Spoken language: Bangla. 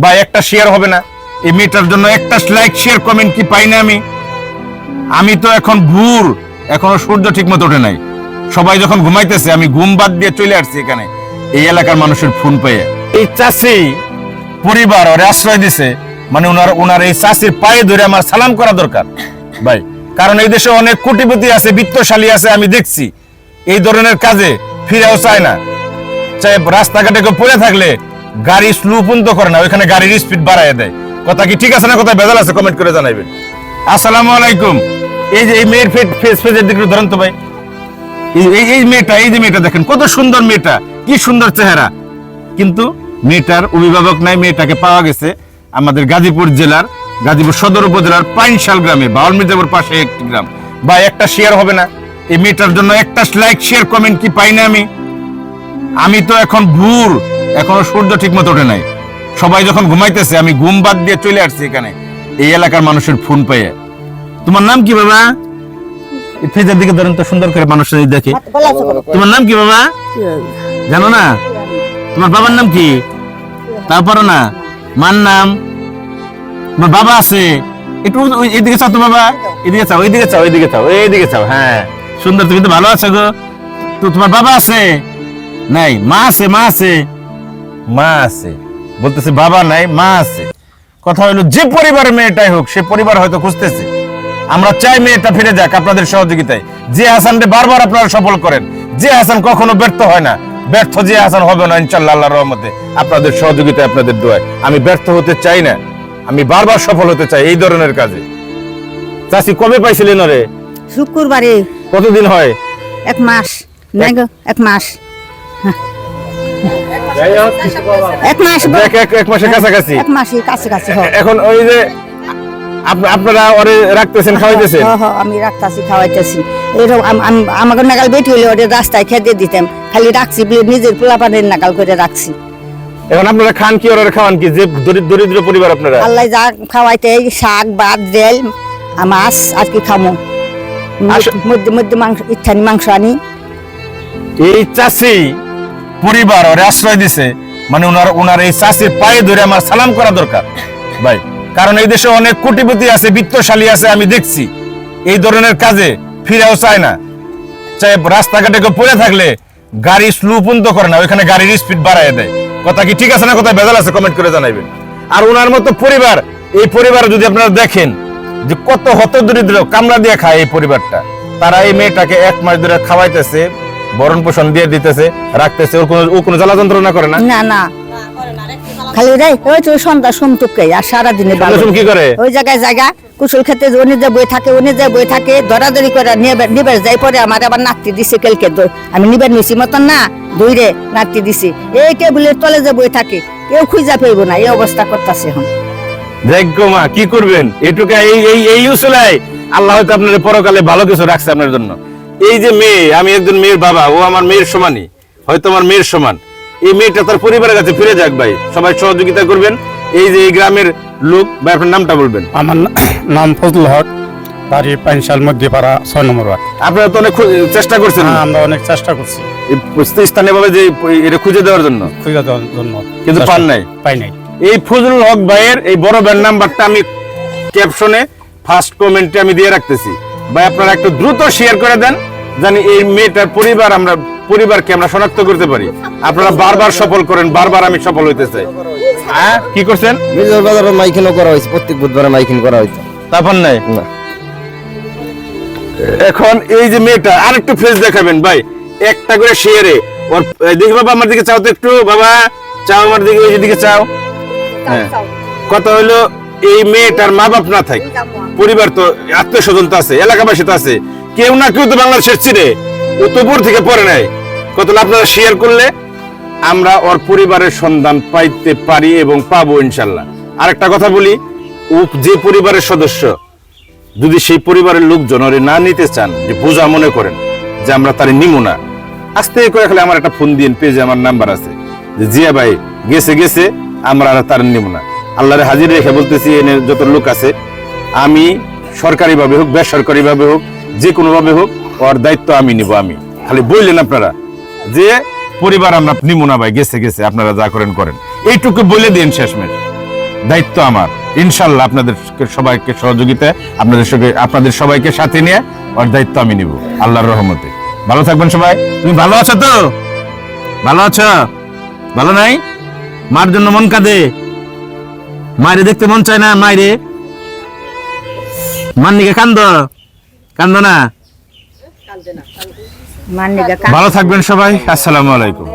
বা একটা শেয়ার হবে না। এই মেয়েটার জন্য একটা লাইক শেয়ার কমেন্ট কি পাই না আমি? আমি তো এখন ভোর, এখনও সূর্য ঠিক মতো ওঠে নাই। সবাই যখন ঘুমাইতেছে, আমি ঘুম বাদ দিয়ে চলে আসছি এখানে। এই এলাকার মানুষের ফোন পেয়ে। এই চাষি পরিবার ওরে আশ্রয় দিছে। মানে ওনার ওনার এই চাষির পায়ে ধরে আমার সালাম করা দরকার। ভাই, কারণ এই দেশে অনেক কোটিপতি আছে, বিত্তশালী আছে, আমি দেখছি। এই ধরনের কাজে ফিরেও চায় না। চাই রাস্তাঘাটে কেউ পড়ে থাকলে গাড়ি স্লো পর্যন্ত করে না, ওইখানে গাড়ির স্পিড বাড়ায় দেয়। কথা কি ঠিক আছে না কথা? বেজাল আছে কমেন্ট করে জানাইবেন। আসসালামু আলাইকুম। এই যে এই মেয়ের ফেস ফেজের দিকে ধরেন তো ভাই। এই এই মেয়েটা, এই যে মেয়েটা দেখেন, কত সুন্দর মেয়েটা, কি সুন্দর চেহারা। কিন্তু মেয়েটার অভিভাবক নাই, মেয়েটাকে পাওয়া গেছে আমাদের গাজীপুর জেলার, গাজীপুর সদর উপজেলার পাইনশাল গ্রামে, বাউল মির্জাপুর পাশে একটি গ্রাম। বা একটা শেয়ার হবে না। এই মেয়েটার জন্য একটা লাইক শেয়ার কমেন্ট কি পাই না আমি? আমি তো এখন ভোর এখনও সূর্য ঠিক মতো ওঠে নাই। সবাই যখন ঘুমাইতেছে, আমি ঘুম বাদ দিয়ে চলে আসছি এখানে। এই এলাকার মানুষের ফোন পেয়ে। তোমার নাম কি বাবা? ফেজের দিকে ধরেন তো সুন্দর করে মানুষ দেখে। তোমার নাম কি বাবা? জানো না? তোমার বাবার নাম কি? না। মার নাম? তোমার বাবা আছে? একটু এদিকে চাও তো বাবা। এদিকে চাও এইদিকে চাও এইদিকে চাও এইদিকে চাও হ্যাঁ। সুন্দর তুমি তো ভালো আছো গো। তো তোমার বাবা আছে? নাই, মা আছে মা আছে। মা আছে। বলতেছে বাবা নাই মা আছে। কথা হলো যে পরিবারের মেয়েটাই হোক সে পরিবার হয়তো খুঁজতেছে। আমরা চাই মেয়েটা ফিরে যাক আপনাদের সহযোগিতায়। যে হাসানকে বারবার আপনারা সফল করেন যে হাসান কখনো ব্যর্থ হয় না। ব্যর্থ যে হাসান হবে না ইনশাল্লাহ আল্লাহর রহমতে। আপনাদের সহযোগিতায় আপনাদের দোয়ায়। আমি ব্যর্থ হতে চাই না। আমি বারবার সফল হতে চাই এই ধরনের কাজে। চাষি কবে পাইছিলেন রে শুক্রবারে। কতদিন হয়? এক মাস। এক মাস। এক মাস। এক মাসের কাছাকাছি। এক মাসের কাছে কাছে হয়। এখন ওই যে আপ- আপনারা ওরে রাখতেছেন খাওয়াইতেছেন? হ, হ, আমি রাখতাছি খাওয়াইতেছি। এরকম আম- আম- আমাকে নাগাল বেটি হলে ওদের রাস্তায় খেতে দিতাম। খালি রাখছি নিজের পোলাপানের নাগাল করে রাখছি। এখন আপনারা খান কি ওরা খাওয়ান কি? যে দরিদ্র দরিদ্র পরিবার আপনারা। আল্লাহ যা খাওয়াইতে শাক ভাত জেল মাছ আর কি খামো। আস- মধ্যে মধ্যে মাংস ইচ্ছানি মাংস আনি। এই চাষি পরিবার ওরে আশ্রয় দিছে মানে ওনার ওনার এই চাষির পায়ে ধরে আমার সালাম করা দরকার। ভাই, কারণ এই দেশে অনেক কোটিপতি আছে, বিত্তশালী আছে, আমি দেখছি। এই ধরনের কাজে ফিরেও চায় না। চাই রাস্তাঘাটে পড়ে থাকলে গাড়ি স্লো পর্যন্ত করে না, ওইখানে গাড়ির স্পিড বাড়ায় দেয়। কথা কি ঠিক আছে না কথা বেজাল আছে? কমেন্ট করে জানাইবেন। আর ওনার মতো পরিবার, এই পরিবার যদি আপনারা দেখেন যে কত হত দরিদ্র কামলা দিয়ে খায় এই পরিবারটা, তারা এই মেয়েটাকে এক মাস ধরে খাওয়াইতেছে বরণ পোষণ দিয়ে দিতেছে রাখতেছে ওর কোনো ও কোনো জ্বালা যন্ত্রণা করে না? না না। খালি রে ওই তো সন্ধ্যা আর সারাদিনে কি করে? ওই জায়গায় জায়গা কুশল খেতে উনি যে বই থাকে উনি যে বই থাকে ধরাধরি করে নিবে নিবে যাই পরে আমার আবার নাতি দিছে কেলকে দই। আমি নিবে নিছি মতন না দইরে নাতি দিছি। এই টেবিলের তলে যে বই থাকে কেউ খুঁজা পেইব না এই অবস্থা করতেছে এখন। মা কি করবেন? এটুকু এই এই এই আল্লাহ হয়তো আপনার পরকালে ভালো কিছু রাখছে আপনার জন্য। এই যে মেয়ে আমি একজন মেয়ের বাবা ও আমার মেয়ের সমানই হয়তো আমার মেয়ের সমান। এই মেয়েটা তার পরিবারের কাছে ফিরে যাক ভাই সবাই সহযোগিতা করবেন। এই যে এই গ্রামের লোক ভাই আপনার নামটা বলবেন। আমার নাম ফজল হক বাড়ি পাইনশাল মধ্যপাড়া ছয় নম্বর ওয়ার্ড। আপনারা তো অনেক চেষ্টা করছেন। হ্যাঁ, আমরা অনেক চেষ্টা করছি। যে এটা খুঁজে দেওয়ার জন্য। খুঁজে দেওয়ার জন্য। কিন্তু পান নাই? পাই নাই। এই ফজলুল হক ভাইয়ের এই বড় ব্যান্ড নাম্বারটা আমি ক্যাপশনে ফার্স্ট কমেন্টে আমি দিয়ে রাখতেছি। ভাই আপনারা একটু দ্রুত শেয়ার করে দেন। জানি এই মেয়েটার পরিবার আমরা পরিবারকে আমরা শনাক্ত করতে পারি। আপনারা বারবার সফল করেন বারবার আমি সফল হইতে চাই হ্যাঁ? কি করছেন? বিজয় বাজারে মাইকিনও করা হয়েছে প্রত্যেক বুধবারে মাইকিন করা হয়েছে। তারপর নাই? না। এখন এই যে মেয়েটা আরেকটু ফেস দেখাবেন ভাই। একটা করে শেয়ারে ওর দেখি বাবা আমার দিকে চাও তো একটু বাবা। চাও আমার দিকে ওই দিকে চাও। হ্যাঁ। কথা হলো এই মেয়েটার মা বাপ না থাকে পরিবার তো আত্মীয় স্বজন তো আছে এলাকাবাসী তো আছে। কেউ না কেউ তো বাংলাদেশের ছিঁড়ে ও তো থেকে পড়ে নাই। কত আপনারা শেয়ার করলে আমরা ওর পরিবারের সন্ধান পাইতে পারি এবং পাবো ইনশাল্লাহ। আরেকটা কথা বলি, ও যে পরিবারের সদস্য, যদি সেই পরিবারের লোকজন ওরে না নিতে চান, যে বোঝা মনে করেন যে আমরা তার নিমু না আস্তে করে খালি আমার একটা ফোন দিন পেজে আমার নাম্বার আছে। যে জিয়া ভাই, গেছে গেছে, আমরা আর তার নিমু না। আল্লাহরে হাজির রেখে বলতেছি, এনে যত লোক আছে, আমি সরকারি ভাবে হোক বেসরকারি ভাবে হোক যে কোনো ভাবে হোক, ওর দায়িত্ব আমি নিব আমি। খালি বললেন আপনারা যে, পরিবার আমরা নিমু না ভাই, গেছে গেছে, আপনারা যা করেন করেন। এইটুকু বলে দিন শেষমেশ দায়িত্ব আমার। ইনশাল্লাহ আপনাদের সবাইকে সহযোগিতা, আপনাদের সঙ্গে, আপনাদের সবাইকে সাথে নিয়ে ওর দায়িত্ব আমি নিব, আল্লাহর রহমতে। ভালো থাকবেন সবাই। তুমি ভালো আছো তো? ভালো আছো? ভালো নাই? মার জন্য মন কাঁদে? মায়ের দেখতে মন চায় না মায়েরে? মান নিকে কান্দ? কান্দ না। মান্নিগা ভালো থাকবেন সবাই আসসালামু আলাইকুম।